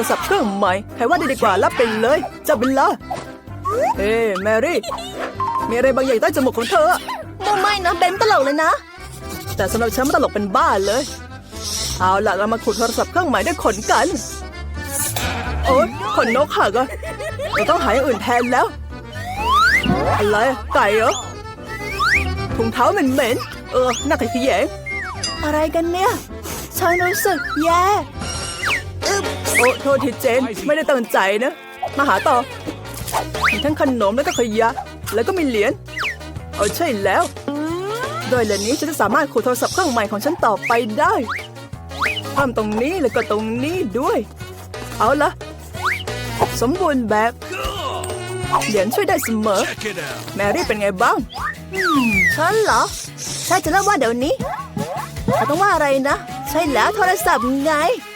รศัพท์เครื่องใหม่ใครว่าดีดีกว่ารับไปเลยเจะเป็นละเฮ้แมรี่ มีอะไรบางอย่างใต้จมูกของเธออะโมไม่นะเบนตลกเลยนะ แต่สำหรับฉันมันตลกเป็นบ้าเลย เอาล่ะเรามาขุดโทรศัพท์เครื่องใหม่ด้วยขนกัน โอ๊ยขนนกหักอะเราต้องหาอย่างอื่นแทนแล้ว อะไรอะไก่เหรอถุงเท้าเหม็นๆเออหน้าขยะอะไรกันเนี่ย ฉันรู้สึกแย่ โอ้โทษทีเจน ไม่ได้ตั้งใจนะ มาหาต่อมีทั้งขนมแล้วก็ขยะ แล้วก็มีเหรียญเออใช่แล้ว โดยเหรียญนี้ฉันจะสามารถขุดโทรศัพท์เครื่องใหม่ของฉันต่อไปได้เพิ่มตรงนี้แล้วก็ตรงนี้ด้วย เอาละสมบูรณ์แบบเหรียญช่วยได้เสมอ Check it out. แมรี่เป็นไงบ้างฉันเหรอ ใช่จะเล่าว่าเดี๋ยวนี้เราต้องว่าอะไรนะ ใช่แล้วโทรศัพท์ไงอืม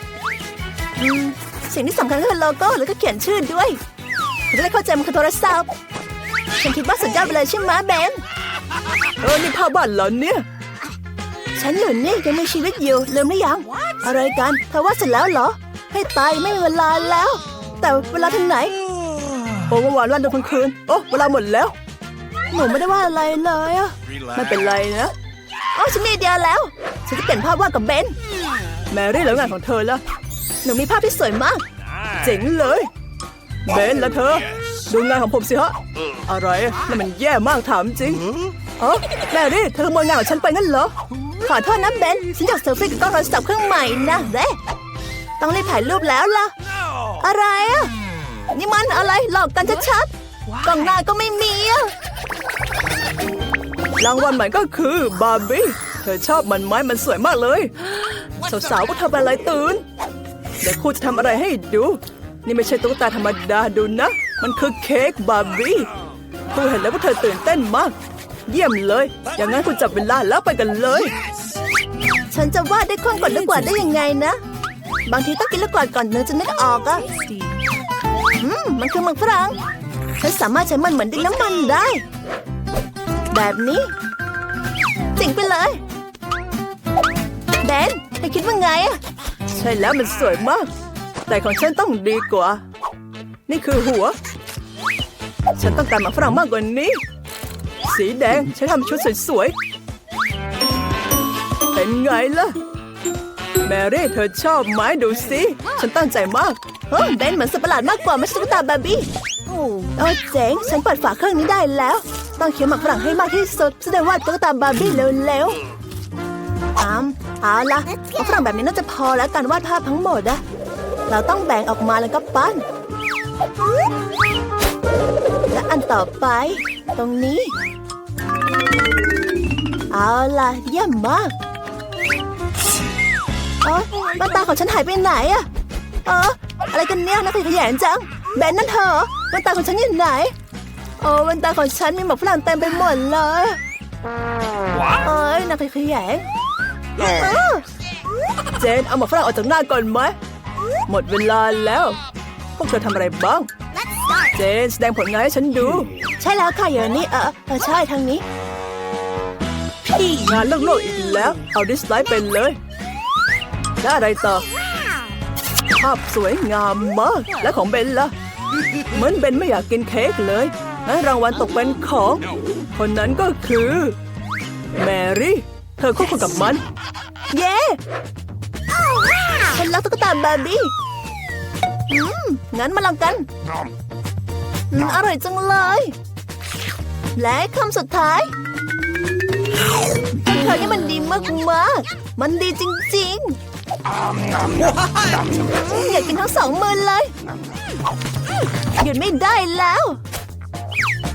สิ่งที่สำคัญคือโลโก้แล้วก็เขียนชื่อด้วยจะได้เข้าใจมันคือโทรศัพท์ฉันคิดว่าสุดยอดไปเลยใช่ไหมเบนเออนี่ภาพบ้านเหรอเนี่ย ฉันอยู่นี่ยังมีชีวิตอยู่ลืมหรือยัง อะไรกันเธอว่าเสร็จแล้วเหรอ ให้ตายไม่มีเวลาแล้ว แต่เวลาถึงไหน โอ้เมื่อวานวันเดียวทั้งคืนโอ้เวลาหมดแล้ว หนูไม่ได้ว่าอะไรเลยอะไม่เป็นไรนะอ๋อฉันมีไอเดียแล้ว ฉันจะเปลี่ยนภาพวาดกับเบนแมรี่แล้วงานของเธอละ นูมีภาพที่สวยมาก เจ๋งเลย เบนแล้วเธอ ดูงานของผมสิฮะ อะไรนั่นมันแย่มากถามจริงเออแมรี่เธอขโมยงานของฉันไปงั้นเหรอ ขอโทษนะเบน ฉันอยากเซลฟี่กับกล้องโทรศัพท์เครื่องใหม่นะเด้ต้องรีบถ่ายรูปแล้วล่ะ อะไรอะนี่มันอะไรหลอกกันชัดๆกล้องหน้าก็ไม่มีอะรางวัลใหม่ก็คือบาร์บี้ เธอชอบมันไหมมันสวยมากเลย สาวๆก็ทำอะไรตื่น เดี๋ยวครูจะทำอะไรให้ดู นี่ไม่ใช่ตุ๊กตาธรรมดาดูนะ มันคือเค้กบาร์บี้ครูเห็นแล้วว่าเธอตื่นเต้นมาก เยี่ยมเลย อย่างนั้นคุณจับเวลาแล้วไปกันเลย ฉันจะวาดได้คล่องกว่าลูกกวาดได้ยังไงนะ บางทีต้องกินลูกกวาดก่อนเนึงจะนึกออกอะอืมมันคือมันฝรั่งฉันสามารถใช้มันเหมือนดินน้ำมันได้ แบบนี้เจ๋งไปเลยแดนเธอคิดว่าไงอะ ใช่แล้วมันสวยมาก แต่ของฉันต้องดีกว่า นี่คือหัว ฉันต้องการหมาฝรั่งมากกว่านี้ สีแดงฉันทำชุดสวยๆ เป็นไงล่ะ แมรี่เธอชอบไหมดูสิ ฉันตั้งใจมากเฮ้ยเบนเหมือนสัตว์ประหลาดมากกว่าไม่ใช่ตุ๊กตาบาร์บี้โอ้เจ๋งฉันเปิดฝาเครื่องนี้ได้แล้ว ต้องเคี้ยวหมักฝรั่งให้มากที่สุดจะได้วาดตุ๊กตาบาร์บี้เร็วๆ อามเอาละหมักฝรั่งแบบนี้น่าจะพอแล้วการวาดภาพทั้งหมดอะเราต้องแบ่งออกมาแล้วก็ปั้น และอันต่อไป ตรงนี้ เอาล่ะเยี่ยมมากเอ๋อแว่นตาของฉันหายไปไหนอะเอออะไรกันเนี่ยน่าขยงจัง แบนนั่นเธอเหรอแว่นตาของฉันอยู่ไหนโอ้แว่นตาของฉันมีหมอกฝรั่งเต็มไปหมดเลยเอ้ยน่าขยง เออเจนเอาหมาฝรั่งออกจากหน้าก่อนไหม หมดเวลาแล้ว พวกเธอทำอะไรบ้าง เจนแสดงผลงานให้ฉันดู ใช่แล้วค่ะอยู่นี่เออเออใช่ทางนี้งานเลิกโลกอีกแล้ว เอาดิสไลด์ไปเลยแล้วอะไรต่อ ภาพสวยงามมาก และของเบนล่ะ เหมือนเบนไม่อยากกินเค้กเลยงั้นรางวัลตกเป็นของ คนนั้นก็คือ แมรี่ เธอคู่ควรกับมัน เย้ฉันรักตุ๊กตาบาร์บี้อืมงั้นมาลองกันอืมอร่อยจังเลย และคำสุดท้ายเธอนี่มันดีมากมากๆมันดีจริงๆอืมอยากกินทั้งสองมือเลยหยุดไม่ได้แล้ว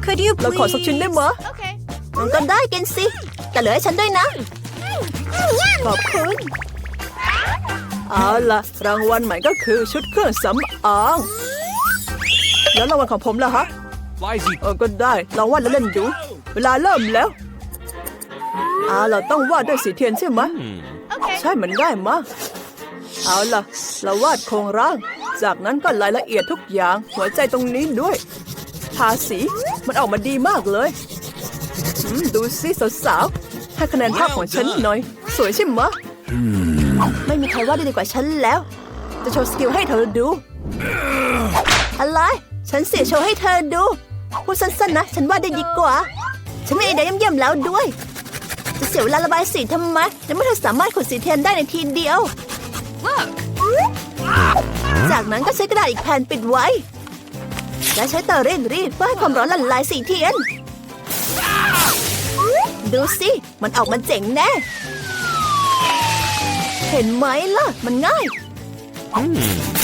Could you เราขอสักชิ้นได้ไหมะมันก็ได้กินสิ แต่เหลือให้ฉันด้วยนะ ขอบคุณ เอาล่ะ รางวัลใหม่ก็คือชุดเครื่องสำอาง แล้วรางวัลของผมล่ะฮะ Flysy. เออก็ได้ลองวาดแล้วเล่นดู เวลาเริ่มแล้วเอาล่ะต้องวาดด้วยสีเทียนใช่ไหมะใช่มันง่ายมากเอาล่ะ เราวาดโครงร่าง จากนั้นก็รายละเอียดทุกอย่าง หัวใจตรงนี้ด้วยทาสีมันออกมาดีมากเลยอืมดูสิสาวๆให้คะแนนภาพของฉันหน่อย สวยใช่ไหมไม่มีใครว่าได้ดีกว่าฉันแล้ว จะโชว์สกิลให้เธอดู อะไร ฉันเสียโชว์ให้เธอดู พูดสั้นๆนะ ฉันว่าได้ดีกว่า ฉันมีไอเดียเยี่ยมๆแล้วด้วย จะเสียเวลาระบายสีทำไมในเมื่อเธอสามารถขนสีเทียนได้ในทีเดียว จากนั้นก็ใช้กระดาษอีกแผ่นปิดไว้ และใช้เตาเร่งรีดเพื่อให้ความร้อนละลายสีเทียน ดูสิ มันออกมาเจ๋งแน่ เห็นไหมล่ะ มันง่าย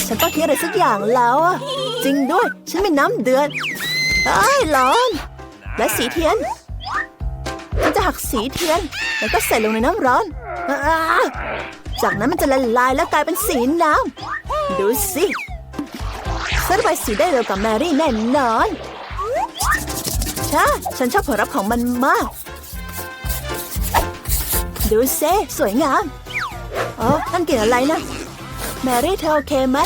ฉันต้องคิดอะไรสักอย่างแล้วอะจริงด้วย ฉันมีน้ำเดือดไอ้ยร้อน และสีเทียนฉันจะหักสีเทียน แล้วก็ใส่ลงในน้ำร้อนอาจากนั้นมันจะละลายแล้วกลายเป็นสีน้ำดูสิฉันระบายสีได้เร็วกว่าแมรี่แน่นอนใช่ฉันชอบผลลัพธ์ของมันมาก ดูเซสวยงาม อ๋อนั่นกลิ่นอะไรนะ แมรี่เธอโอเคไหม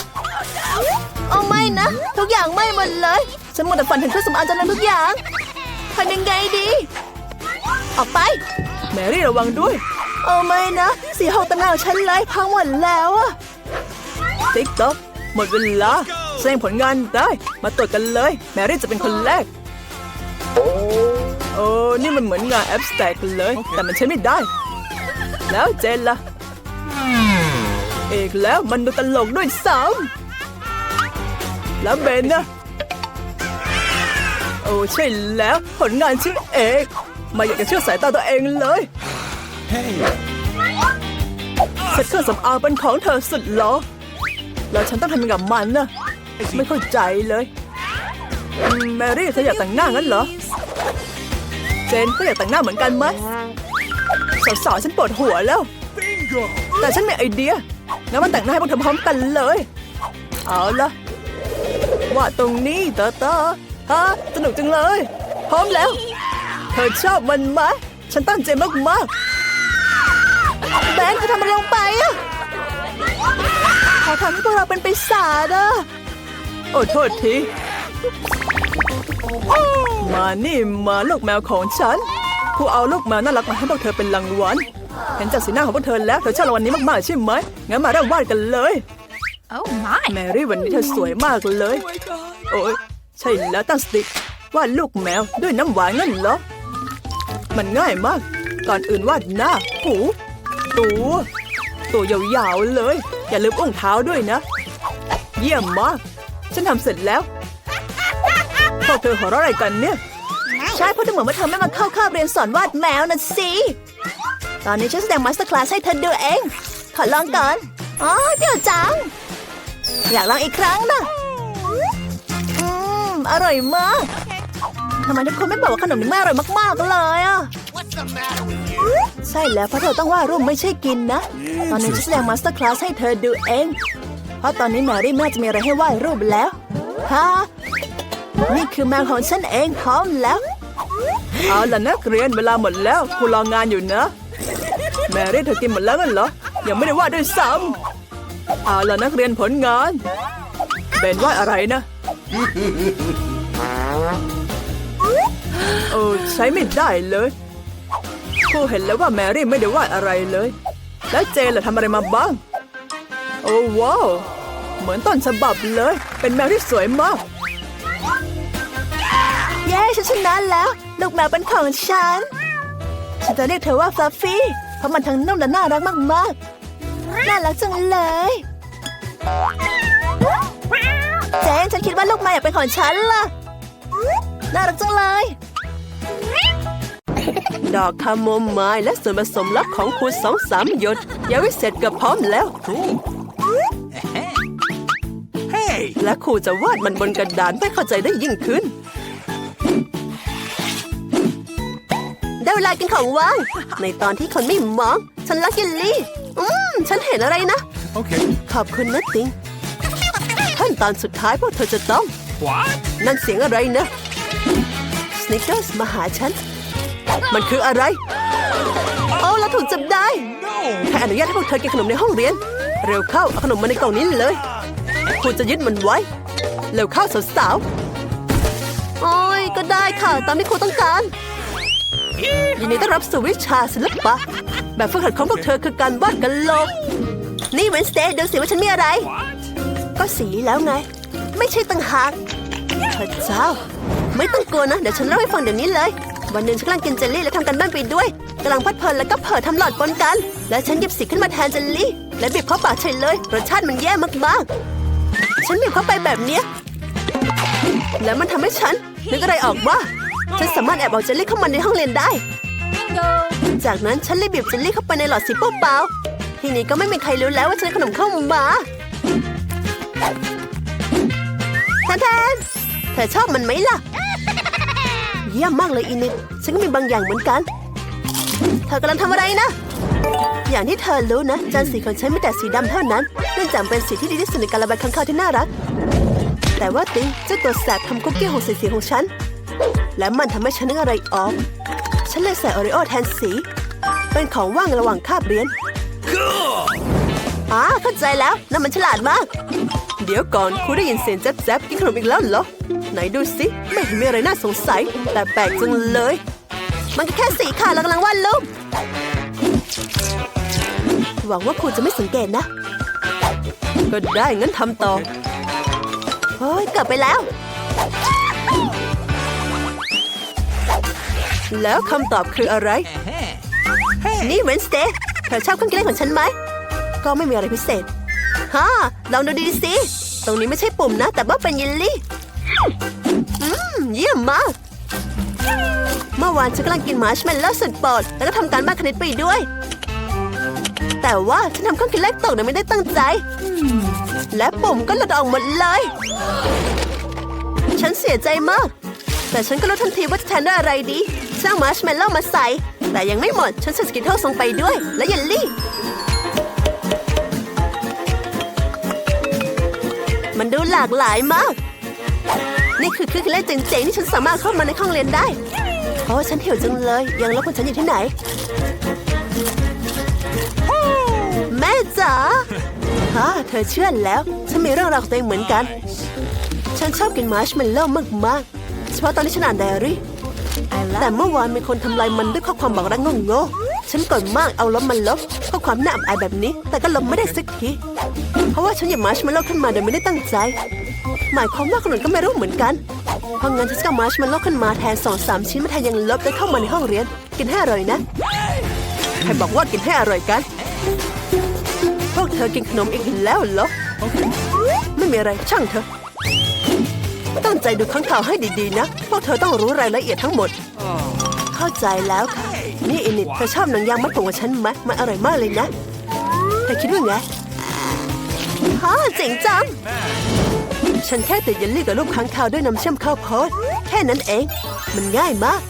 โอ้ไม่นะ ทุกอย่างไหม่หมดเลยฉันหมดแต่ฝันถึงเครื่องสำอางจนลืมทุกอย่างทำยังไงดี ออกไป แมรี่ระวังด้วย โอ้ไม่นะ สีหกตำนานของฉันเลยพังหมดแล้วอะติ๊กต๊อกหมดเวลาแสดงผลงานได้ มาตรวจกันเลย แมรี่จะเป็นคนแรก โอ้ นี่มันเหมือนงานแอปสแต็กเลย แต่มันใช้ไม่ได้ แล้วเจนล่ะ เอกแล้วมันดูตลกด้วยซ้ำแล้วเบนนะโอ้ใช่แล้วผลงานชิ้นเอกไมาอยากจะเชื่อสายตาตัวเองเลยเซ็ตเครื่องสำอางเป็นของเธอสุดเหรอ แล้วฉันต้องทำยังไงกับมันน่ะไม่เข้าใจเลยอืมแมรี่เธออยากแต่งหน้างั้นเหรอ เจนก็อยากแต่งหน้าเหมือนกันไหมสาวๆฉันปวดหัวแล้ว แต่ฉันมีไอเดียงั้นมาแต่งหน้าให้พวกเธอพร้อมกันเลย เอาละวาตรงนี้เตอเตอฮะสนุกจังเลย พร้อมแล้ว เธอชอบมันไหมฉันตั้งใจมากๆแบงค์จะทำอะไรลงไปอะขอทำให้พวกเราเป็นปีศาจอะโอ้โทษทีมานี่มาลูกแมวของฉัน ผู้เอาลูกแมวน่ารักมาให้พวกเธอเป็นรางวัล เห็นจากสีหน้าของพวกเธอแล้วเธอชอบรางวัลนี้มากๆใช่ไหมงั้นมาเริ่มวาดกันเลย Oh my. แมรี่วันนี้เธอสวยมากเลย โอ้ยใช่แล้วตั้งสติวาดลูกแมวด้วยน้ำหวานงั้นเหรอ มันง่ายมาก ก่อนอื่นวาดหน้า หู ตัว ตัวยาวๆเลย อย่าลืมอุ้งเท้าด้วยนะ เยี่ยมมาก ฉันทำเสร็จแล้วพวกเธอหัวเราะอะไรกันเนี่ย ใช่เพราะดูเหมือนว่าเธอไม่มาเข้าคาบเรียนสอนวาดแมวนะสิ ตอนนี้ฉันแสดงมาสเตอร์คลาสให้เธอดูเอง ขอลองก่อน อ๋อเดี๋ยวจัง อยากลองอีกครั้งนะอืม อร่อยมาก ทำไมทุกคนไม่บอกว่าขนมนี้ไม่อร่อยมากๆเลยอะ ใช่แล้วเพราะเธอต้องวาดรูปไม่ใช่กินนะ ตอนนี้ฉันแสดงมาสเตอร์คลาสให้เธอดูเอง เพราะตอนนี้แมรี่ไม่จะมีอะไรให้วาดรูปแล้วฮะนี่คือแมวของฉันเองพร้อมแล้ว เอาล่ะนักเรียนเวลาหมดแล้วครูรองานอยู่นะ แมรี่เธอกินหมดแล้วงั้นเหรอ ยังไม่ได้วาดด้วยซ้ำเอาล่ะนักเรียนผลงาน เป็นวาดอะไรนะ โอ้ใช้ไม่ได้เลยครูเห็นแล้วว่าแมรี่ไม่ได้วาดอะไรเลย แล้วเจนล่ะทำอะไรมาบ้าง โอ้ว้าวเหมือนต้นฉบับเลย เป็นแมวที่สวยมาก เย้ฉันชนะแล้ว ลูกแมวเป็นของฉัน ฉันจะเรียกเธอว่าฟลัฟฟี่ ราะมันทั้งนุ่มและน่ารักมากๆ น่ารักจังเลย เจนฉันคิดว่าลูกแมวอยากเป็นของฉันล่ะ น่ารักจังเลย ดอกคาโมไมล์และส่วนผสมลับของคุณสองสามหยดยังไม่เสร็จกับพร้อมแล้ว Hey! และครูจะวาดมันบนกระดานให้เข้าใจได้ยิ่งขึ้น ได้เวลากินของว่าง ในตอนที่คนไม่มอง ฉันรักเยลลี่ อืม ฉันเห็นอะไรนะ Okay. ขอบคุณนะติงขั้นตอนสุดท้ายพวกเธอจะต้อง What? นั่นเสียงอะไรนะสนิกเกอร์สมาหาฉัน มันคืออะไร โอ้เราถูกจับได้ No! ใครอนุญาตให้พวกเธอกินขนมในห้องเรียน เร็วเข้าเอาขนมมาในกล่องนี้เลยครูจะยึดมันไว้ เร็วเข้าสาวโอ้ยก็ได้ค่ะ ตามที่ครูต้องการๆ ยินดีต้อนรับสู่วิชาศิลปะ แบบฝึกหัดของพวกเธอคือการวาดกันโหลก นี่เวนสเตย์ดูสิว่าฉันมีอะไร What? ก็สีแล้วไง ไม่ใช่ต่างหากพระเจ้า ไม่ต้องกลัวนะ เดี๋ยวฉันเล่าให้ฟังเดี๋ยวนี้เลย วันหนึ่งฉันกำลังกินเจลลี่และทำกันบ้านไปด้วยกำลังเพลิดเพลินแล้วก็เผลอทำหลอดปนกัน และฉันหยิบสีขึ้นมาแทนเจลลี่ และบีบเข้าปากเฉยเลยรสชาติมันแย่มากๆ ฉันบีบเข้าไปแบบเนี้ยแล้วมันทำให้ฉันนึกอะไรออกว่า ฉันสามารถแอบเอาเจลลี่เข้ามาในห้องเรียนได้ จากนั้นฉันเลยบีบเจลลี่เข้าไปในหลอดสีเปล่าๆทีนี้ก็ไม่มีใครรู้แล้วว่าฉันเอาขนมเข้ามาแทนแทนเธอชอบมันไหมล่ะ เยี่ยมมากเลยอินิดฉันก็มีบางอย่างเหมือนกัน เธอกำลังทำอะไรนะ อย่างที่เธอรู้นะ จานสีของฉันมีแต่สีดำเท่านั้น เนื่องจากเป็นสีที่ดีที่สุดในการระบายข้างคาวที่น่ารัก แต่ว่าติงเจ้าตัวแสบทำคุกกี้หกสีสีของฉัน และมันทำให้ฉันนึกอะไรออก ฉันเลยใส่โอริโอแทนสี เป็นของว่างระหว่างคาบเรียนอ่าเข้าใจแล้วนั่นมันฉลาดมาก เดี๋ยวก่อนครูได้ยินเสียงแจ๊บๆกินขนมอีกแล้วเหรอ ไหนดูสิไม่เห็นมีอะไรน่าสงสัย แต่แปลกจังเลย มันก็แค่สีค่ะเรากำลังวาดรูปหวังว่าครูจะไม่สังเกตนะ ก็ได้งั้นทำต่อเฮ้ยกลับไปแล้ว แล้วคำตอบคืออะไร นี่เวนสเตย์เธอชอบเครื่องกินเล่นของฉันไหม ก็ไม่มีอะไรพิเศษฮ่าลองดูดีสิ ตรงนี้ไม่ใช่ปุ่มนะ แต่ว่าเป็นเยลลี่อืมเยี่ยมมาก เมื่อวานฉันกำลังกินมาร์ชเมลโล่สุดโปรดแล้วก็ทำการบ้านคณิตไปด้วย แต่ว่าฉันทำเครื่องคิดเลขตกโดยไม่ได้ตั้งใจ และปุ่มก็หลุดออกหมดเลย ฉันเสียใจมาก แต่ฉันก็รู้ทันทีว่าจะแทนด้วยอะไรดี ช่างมาร์ชเมลโล่มาใส่ แต่ยังไม่หมด ฉันใส่สกิทเทิลลงไปด้วย และเยลลี่ มันดูหลากหลายมาก นี่คือเครื่องคิดเลขเจ๋งๆที่ฉันสามารถเข้ามาในห้องเรียนได้โอ้ฉันหิวจังเลย ยังลบของฉันอยู่ที่ไหน แม่จ๋าฮะเธอเชื่อแล้ว ฉันมีเรื่องราวของตัวเองเหมือนกัน ฉันชอบกินมาร์ชเมลโล่มากๆเฉพาะตอนที่ฉันอ่านไดอารี่ แต่เมื่อวานมีคนทำลายมันด้วยข้อความบอกรักโง่ๆฉันกรธมากเอาลบมันลบข้อความน่าอับอายแบบนี้ แต่ก็ลบไม่ได้สักทีเพราะว่าฉันหยิบมาร์ชเมลโล่ขึ้นมาโดยไม่ได้ตั้งใจ หมายความว่าคนอื่นก็ไม่รู้เหมือนกันเพราะงั้นฉันจะมาร์ชเมลโล่ขึ้นมาแทนสองสามชิ้นมาแทนยังลบได้เข้ามาในห้องเรียน กินให้อร่อยนะใครบอกว่ากินให้อร่อยกันพวกเธอกินขนมอีกแล้วเหรอไม่มีอะไรช่างเถอะ ตั้งใจดูข้างข่าวให้ดีๆนะ พวกเธอต้องรู้รายละเอียดทั้งหมด เข้าใจแล้วค่ะ นี่อินิดเธอชอบหนังยางมัดผมกับฉันไหมมันอร่อยมากเลยนะเธอคิดว่าไงฮ่าเจ๋งจังฉันแค่ติดเยลลี่กับรูปค้างคาวด้วยน้ำเชื่อมข้าวโพดแค่นั้นเอง มันง่ายมาก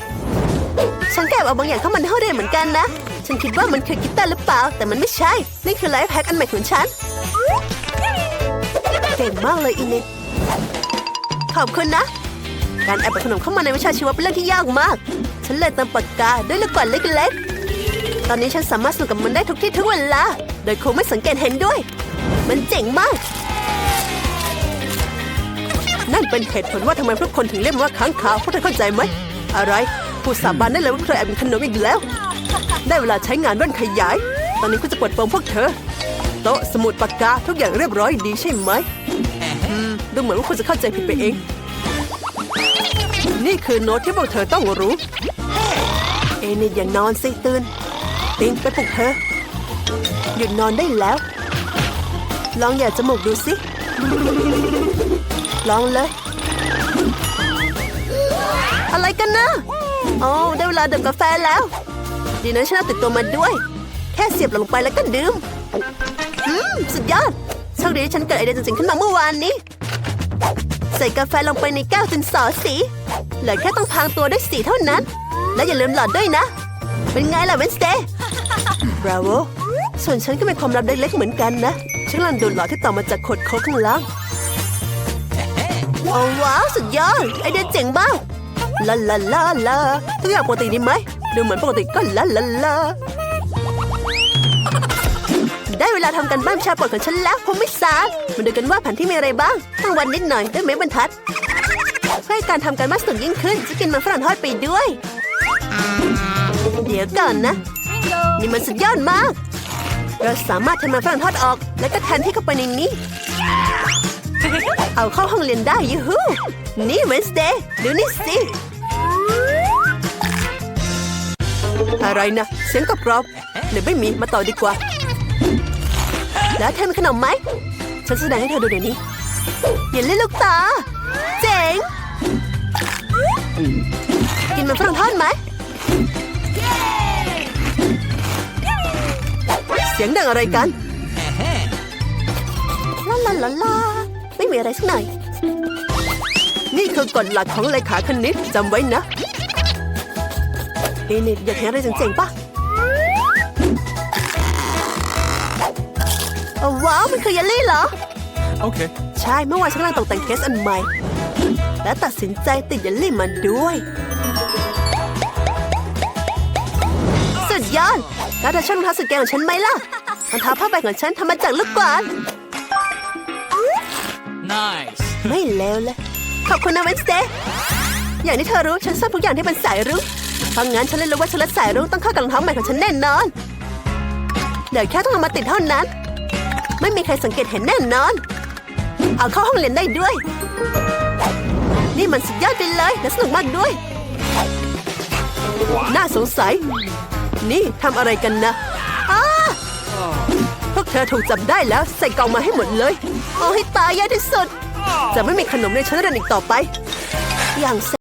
ฉันแอบเอาบางอย่างเข้ามาในห้องเรียนเหมือนกันนะ ฉันคิดว่ามันคือกีตาร์หรือเปล่า แต่มันไม่ใช่ นี่คือไลฟ์แฮกอันใหม่ของฉัน เก่งมากเลยอินิด ขอบคุณนะ การแอบเอาขนมเข้ามาในวิชาชีวะเป็นเรื่องที่ยากมาก ฉันเลยเติมปากกาด้วยลูกกวาดเล็กๆ ตอนนี้ฉันสามารถสนุกกับมันได้ทุกที่ทุกเวลา โดยคงไม่สังเกตเห็นด้วย มันเจ๋งมาก นั่นเป็นเหตุผลว่าทำไมทุกคนถึงเรียกมันว่าค้างคาวพวกเธอเข้าใจไหม อะไรพูดสาบานได้เลยว่าเธอแอบกินขนมอีกแล้ว ได้เวลาใช้งานแว่นขยาย ตอนนี้ก็จะปลดปลงพวกเธอ โต๊ะสมุดปากกาทุกอย่างเรียบร้อยดีใช่ไหม ดูเหมือนว่าคุณจะเข้าใจผิดไปเอง นี่คือโน้ตที่พวกเธอต้องรู้ เอนิดอย่านอนสิตื่นติงไปปลุกเธอ หยุดนอนได้แล้ว ลองอย่าจมูกดูสิ ลองเลย อะไรกันนะโอ้ได้เวลาดื่มกาแฟแล้ว ดีนะฉันเอาติดตัวมาด้วย แค่เสียบลงไปแล้วก็ดื่มอืมสุดยอดโชคดีที่ฉันเกิดไอเดียจริงๆขึ้นมาเมื่อวานนี้ ใส่กาแฟลงไปในแก้วจนสอสี เหลือแค่ต้องพรางตัวด้วยสีเท่านั้น และอย่าลืมหลอดด้วยนะ เป็นไงล่ะเวนสเตย์บราโวส่วนฉันก็มีความลับเล็กๆเหมือนกันนะฉันกำลังดูดหลอดที่ต่อมาจากขวดโค้กข้างล่างโอ้ว้าวสุดยอดไอเดียเจ๋งมากลาลาลาลาทุกอย่างปกติดีไหมดูเหมือนปกติก็ลาลาลา ได้เวลาทำกันบ้านชาปรดของฉันแล้วผมไม่สารมาดูกันว่าแผนที่มีอะไรบ้างทั้งวันนิดหน่อยด้วยไม้บรรทัดเพื่อการทำการบ้านสนุกยิ่งขึ้นจะกินมันฝรั่งทอดไปด้วย เดี๋ยวก่อนนะ นี่มันสุดยอดมาก เราสามารถทำมันฝรั่งทอดออก แล้วก็แทนที่เข้าไปในนี้ เอาเข้าห้องเรียนได้ยูฮูนี่เวนสเดย์ดูนี่สิอะไรนะ เสียงกรอบๆหรือไม่มีมาต่อดีกว่า แล้วเธอมีขนมไหม ฉันแสดงให้เธอดูเดี๋ยวนี้ อย่าเล่นลูกตา เจ๋ง กินมันฝรั่งทอดไหม เสียงดังอะไรกันลาลาลาลาไม่มีอะไรสักหน่อย นี่คือกฎหลักของเลขาคณิตจำไว้นะนี่นี่อยากเห็นอะไรเจ๋งๆปะ ว้าว มันคือเยลลี่เหรอ Okay. ใช่เมื่อวานฉันกำลังตกแต่งเคสอันใหม่ และตัดสินใจติดเยลลี่มันด้วย สุดยอดแล้วเธอชอบรองเท้าสุดเก๋ของฉันไหมล่ะรองเท้าผ้าใบของฉันทำมาจากลูกกวาด Nice. ไม่เลวเลยขอบคุณนะเวนสเดย์อย่างที่เธอรู้ฉันชอบทุกอย่างที่เป็นสายรุ้งเพราะงั้นฉันเลยรู้ว่าชุดและสายรุ้งต้องเข้ากับรองเท้าใหม่ของฉันแน่นอน เดี๋ยวแค่ต้องเอามาติดเท่านั้น ไม่มีใครสังเกตเห็นแน่นอน เอาเข้าห้องเรียนได้ด้วย นี่มันสุดยอดไปเลยและสนุกมากด้วย น่าสงสัย นี่ทำอะไรกันนะอ้าพวกเธอถูกจับได้แล้วใส่กล่องมาให้หมดเลย เอาให้ตายแย่ที่สุด จะไม่มีขนมในชั้นเรียนอีกต่อไป อย่าง